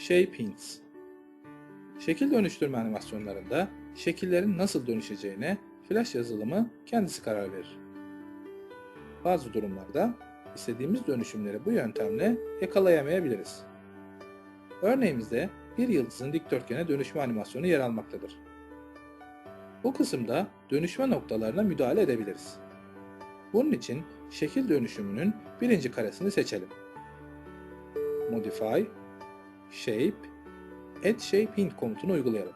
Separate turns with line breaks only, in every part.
Shape Hints Şekil dönüştürme animasyonlarında şekillerin nasıl dönüşeceğine Flash yazılımı kendisi karar verir. Bazı durumlarda istediğimiz dönüşümleri bu yöntemle yakalayamayabiliriz. Örneğimizde bir yıldızın dikdörtgene dönüşme animasyonu yer almaktadır. Bu kısımda dönüşme noktalarına müdahale edebiliriz. Bunun için şekil dönüşümünün birinci karesini seçelim. Modify, Shape, Add Shape Hint komutunu uygulayalım.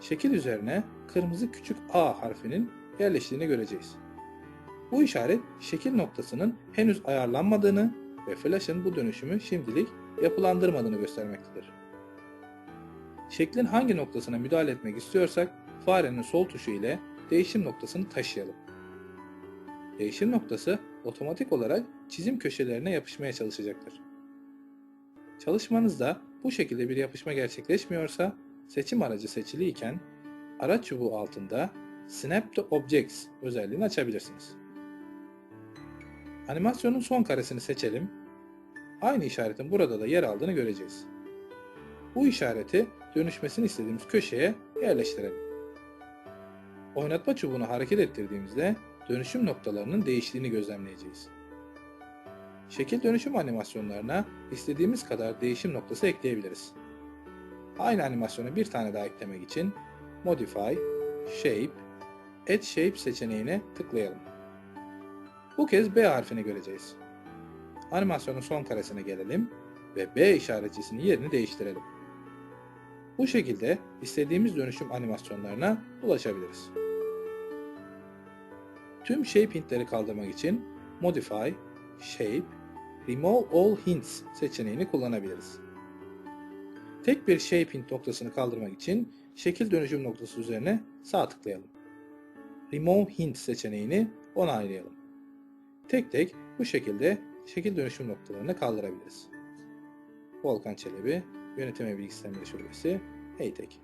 Şekil üzerine kırmızı küçük A harfinin yerleştiğini göreceğiz. Bu işaret şekil noktasının henüz ayarlanmadığını ve Flash'ın bu dönüşümü şimdilik yapılandırmadığını göstermektedir. Şeklin hangi noktasına müdahale etmek istiyorsak farenin sol tuşu ile değişim noktasını taşıyalım. Değişim noktası otomatik olarak çizim köşelerine yapışmaya çalışacaktır. Çalışmanızda bu şekilde bir yapışma gerçekleşmiyorsa seçim aracı seçiliyken araç çubuğu altında Snap to Objects özelliğini açabilirsiniz. Animasyonun son karesini seçelim. Aynı işaretin burada da yer aldığını göreceğiz. Bu işareti dönüşmesini istediğimiz köşeye yerleştirelim. Oynatma çubuğunu hareket ettirdiğimizde dönüşüm noktalarının değiştiğini gözlemleyeceğiz. Şekil dönüşüm animasyonlarına istediğimiz kadar değişim noktası ekleyebiliriz. Aynı animasyona bir tane daha eklemek için Modify, Shape, Add Shape seçeneğine tıklayalım. Bu kez B harfini göreceğiz. Animasyonun son karesine gelelim ve B işaretçisinin yerini değiştirelim. Bu şekilde istediğimiz dönüşüm animasyonlarına ulaşabiliriz. Tüm shape hintleri kaldırmak için Modify, Shape, Remove All Hints seçeneğini kullanabiliriz. Tek bir shape hint noktasını kaldırmak için şekil dönüşüm noktası üzerine sağ tıklayalım. Remove Hint seçeneğini onaylayalım. Tek tek bu şekilde şekil dönüşüm noktalarını kaldırabiliriz. Volkan Çelebi, Yönetim ve Bilgi Şubesi, Heytek.